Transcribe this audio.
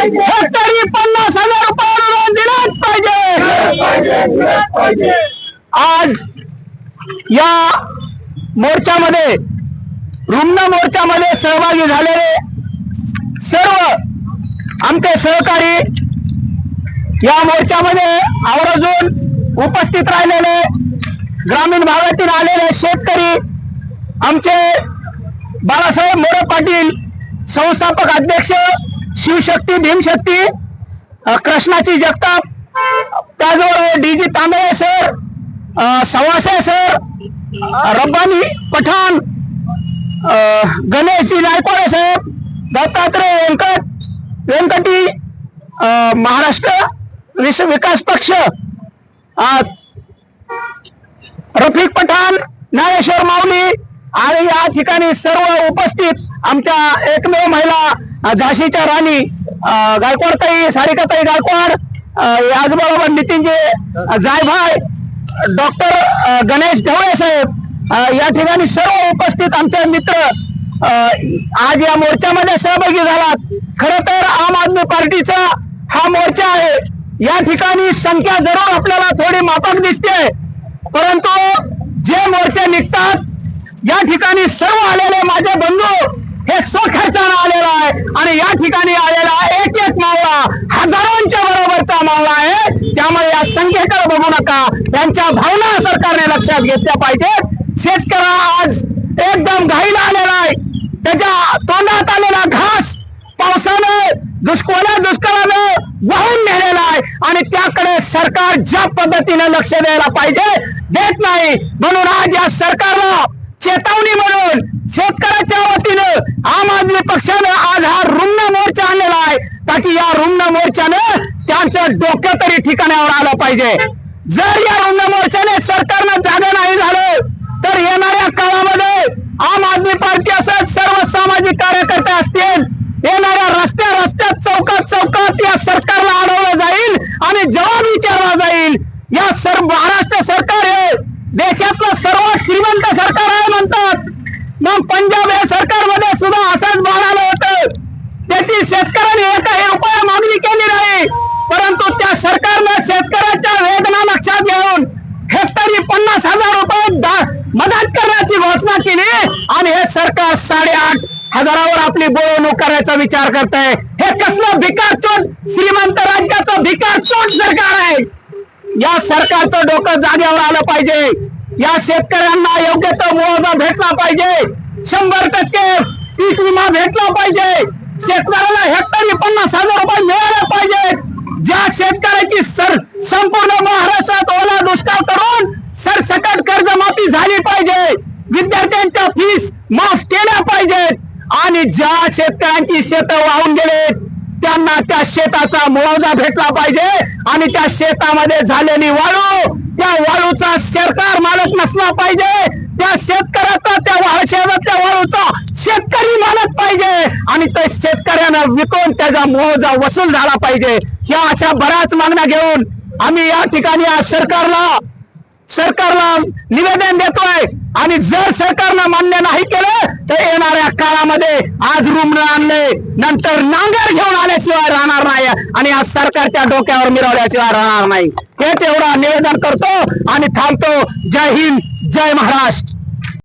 पाहिजे तरी पन्नास हजार रुपये दिलाच पाहिजे. आज या मोर्चामध्ये रुग्ण मोर्चामध्ये सहभागी झालेले सर्व आमचे सहकारी या मोर्चामध्ये आवर्जून उपस्थित राहिलेले ग्रामीण भागातील आलेले शेतकरी आमचे बाळासाहेब मोरे पाटील संस्थापक अध्यक्ष शिवशक्ती भीमशक्ती कृष्णाची जगताप त्याचबरोबर D G Tambe sir Savase sir Rabbani Pathan Ganeshji Naikwade saheb Dattatray Vyankat Vyankati Maharashtra Vishwa Vikas Paksha Rafiq Pathan Dnyaneshwar माऊली आणि या ठिकाणी सर्व उपस्थित आमच्या एकमेव महिला झाशीच्या राणी गायकवाडताई सारिकाताई गायकवाड अ, नितीनजी जायभाय डॉक्टर गणेश ढवळे साहेब या ठिकाणी सर्व उपस्थित आमचे मित्र आज या मोर्चामध्ये सहभागी झालात. खर तर आम आदमी पार्टीचा हा मोर्चा आहे. या ठिकाणी संख्या जरूर आपल्याला थोडी माफक दिसते. परंतु जे मोर्चे निघतात या ठिकाणी सर्व आलेले माझे बंधू हे स्वखर्चानं आलेला आहे आणि या ठिकाणी आलेला एक एक मावळा. हजारोंच्या बरोबरचा मावळा आहे. त्यामुळे या संख्येकडे बघू नका. यांच्या भावना सरकारने लक्षात घेतल्या पाहिजेत. शेतकरी आज एकदम घाईला आलेला आहे. त्याच्या तोंडात आलेला घास पावसानं दुष्कोला दुष्काळानं वाहून नेलेला आहे. आणि त्याकडे सरकार ज्या पद्धतीने लक्ष द्यायला पाहिजे देत नाही. म्हणून आज या सरकारला चेतावणी म्हणून शेतकऱ्याच्या आम आदमी पक्षानं आज हा रुग्ण मोर्चा आणलेला आहे. ताकी या रुग्ण मोर्चानं त्यांचं डोकं तरी ठिकाणावर आलं पाहिजे. जर या रुग्ण मोर्चाने सरकारनं जागा नाही झालं तर येणाऱ्या काळामध्ये आम आदमी पार्टी असत सर्व सामाजिक कार्यकर्ते असतील. येणाऱ्या रस्त्या रस्त्यात चौकात चौकात या सरकारला अडवलं जाईल आणि जवाब विचारला जाईल. या सर्व महाराष्ट्र सरकार हे देशातलं सर्वात श्रीमंत सरकार आहे म्हणतात. मग पंजाब या सरकारमध्ये सुद्धा असंच म्हणालं होतं. तेथील शेतकऱ्यांनी एकही उपाय मागणी केली नाही. परंतु त्या सरकारनं शेतकऱ्याच्या वेदना लक्षात घेऊन हेक्टरी पन्नास हजार रुपये मदत करण्याची घोषणा केली आणि हे सरकार साडेआठ हजारावर आपली बोलवणूक करायचा विचार करत आहे हे कसलं भिकार चोट? श्रीमंत राज्याचं भिकार चोट सरकार आहे. या सरकारचं डोकं जागेवर आलं पाहिजे. या शेतकऱ्यांना योग्य तो मुआवजा भेटला पाहिजे. शंभर टक्के पीक विमा भेटला पाहिजे. शेतकऱ्याला हेक्टरी पन्नास हजार रुपये मिळाले पाहिजे. ज्या शेतकऱ्याची सर संपूर्ण महाराष्ट्रात ओला दुष्काळ करून सरसकट कर्जमाफी झाली पाहिजे. विद्यार्थ्यांच्या फीस माफ केल्या पाहिजेत. आणि ज्या शेतकऱ्यांची शेत वाहून गेलेत त्यांना त्या शेताचा मुआवजा भेटला पाहिजे. आणि त्या शेतामध्ये झालेली वाळू त्या वाळूचा सरकार मालक नसला पाहिजे. त्या शेतकऱ्याचा त्या वाळू शेतातल्या वाळू शेतकरी मानत पाहिजे आणि ते शेतकऱ्यानं विकून त्याचा मोजा वसूल झाला पाहिजे. या अशा बऱ्याच मागण्या घेऊन आम्ही या ठिकाणी आज सरकारला सरकारला निवेदन देतोय. आणि जर सरकारनं मान्य नाही केलं तर येणाऱ्या काळामध्ये आज रुग्ण आणले नंतर नांगर घेऊन आल्याशिवाय राहणार नाही. आणि आज सरकारच्या डोक्यावर मिरवल्याशिवाय राहणार नाही. हेच एवढा निवेदन करतो आणि थांबतो. जय हिंद जय महाराष्ट्र.